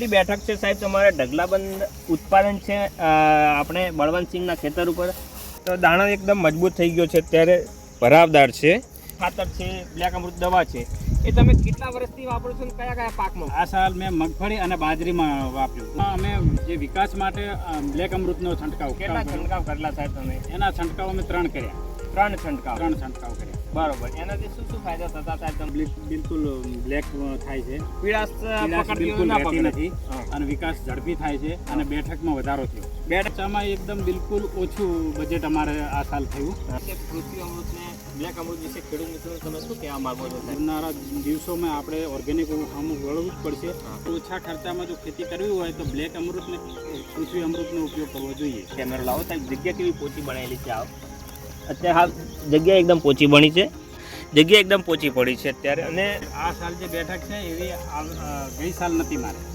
જેટલી બેઠક છે સાહેબ તમારે ઢગલાબંધ ઉત્પાદન છે આપણે બળવંતસિંહના ખેતર ઉપર. તો દાણો એકદમ મજબૂત થઈ ગયો છે ત્યારે ભરાવદાર છે. ખાતર છે બ્લેક અમૃત દવા છે. એ તમે કેટલા વર્ષથી વાપરો છો કયા કયા પાકમાં? આ સાલ મેં મગફળી અને બાજરીમાં વાપર્યું. અમે જે વિકાસ માટે બ્લેક અમૃતનો છંટકાવ કેટલા છંટકાવ કરેલા સાહેબ તમે? એના છંટકાવ અમે ત્રણ કર્યા. ત્રણ છંટકાવ. ત્રણ છંટકાવ કર્યા. બરોબર. એનાથી શું શું ફાયદા થતા સાહેબ બિલ- બિલકુલ બ્લેક થાય છે. પીળાશ બિલકુલ રહેતી નથી. અને વિકાસ ઝડપી થાય છે અને બેઠકમાં વધારો થયો. બેઠકમાં એકદમ બિલકુલ ઓછું બજેટ અમારે આ સાલ થયું. કૃષિ પૃથ્વી અમૃતને બ્લેક અમૃત વિશે ખેડૂત મિત્રો તમે શું કહેવા માંગો છો આવનારા દિવસોમાં આપણે ઓર્ગેનિક ખામું વળવું જ પડશે. ઓછા ખર્ચામાં જો ખેતી કરવી હોય તો બ્લેક અમૃત કૃષિ પૃથ્વી અમૃતનો ઉપયોગ કરવો જોઈએ. કેમેરો લાવો સાહેબ જગ્યા કેવી પોચી બનાવેલી છે આવ. અત્યારે હાલ જગ્યા એકદમ પોચી બની છે. જગ્યા એકદમ પોચી પડી છે અત્યારે. અને આ સાલ જે બેઠક છે એવી ગઈ સાલ નથી મારે.